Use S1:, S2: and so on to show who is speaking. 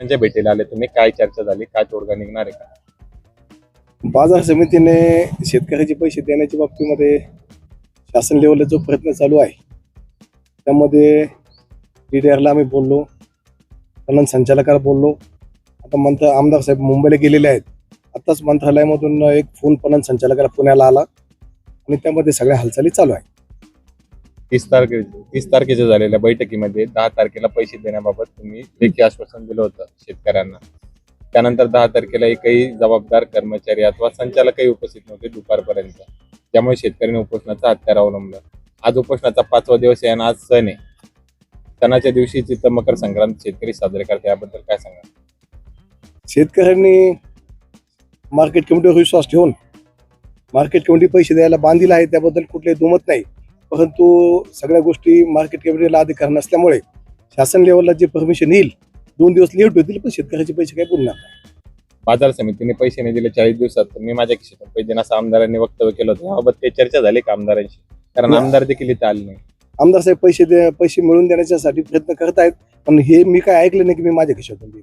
S1: त्यांच्या भेटीला आले तुम्ही? काय चर्चा झाली? काय तोडगा निघणार आहे का?
S2: बाजार समितीने शेतकऱ्याचे पैसे देण्याच्या बाबतीमध्ये शासन लेवलला जो प्रयत्न चालू आहे त्यामध्ये डी डी आरला आम्ही बोललो पणन संचालकाला बोललो. आता मंत्र आमदार साहेब मुंबईला गेलेले आहेत. आत्ताच मंत्रालयामधून एक फोन पणन संचालकाला पुण्याला आला आणि त्यामध्ये सगळ्या हालचाली चालू आहे
S1: तीस तारखे तीस तारखेच्या झालेल्या बैठकीमध्ये दहा तारखेला पैसे देण्याबाबत तुम्ही लेखी आश्वासन दिलं होतं शेतकऱ्यांना. त्यानंतर दहा तारखेला एकही जबाबदार कर्मचारी अथवा संचालकही उपस्थित नव्हते दुपारपर्यंत. त्यामुळे शेतकऱ्यांनी उपोषणाचा हत्यार अवलंबलं. आज उपोषणाचा पाचवा दिवस आहे आणि आज सण आहे. सणाच्या दिवशी चित्त मकर संक्रांत शेतकरी साजरे करते याबद्दल काय सांगा
S2: शेतकऱ्यांनी मार्केट कमिटीवर विश्वास ठेवून मार्केट कमिटी पैसे द्यायला बांधील आहे त्याबद्दल कुठले दुमत नाही. परंतु सगळ्या गोष्टी मार्केट कमिटीला अधिकार नसल्यामुळे शासन लेवलला जे परमिशन येईल दोन दिवस लेट होतील पण शेतकऱ्याचे पैसे काही नाही.
S1: बाजार समितीने पैसे नाही दिले चाळीस दिवसात. तर मी माझ्या खिशातून पैसे देणं असं आमदारांनी वक्तव्य केलं होतं. याबाबत काही चर्चा झाली का आमदारांशी? कारण. आमदार देखील इथं आले नाही
S2: आमदार साहेब पैसे दे पैसे मिळवून देण्याच्यासाठी प्रयत्न करत आहेत पण हे मी काय ऐकलं नाही की मी माझ्या खिशातून देईन.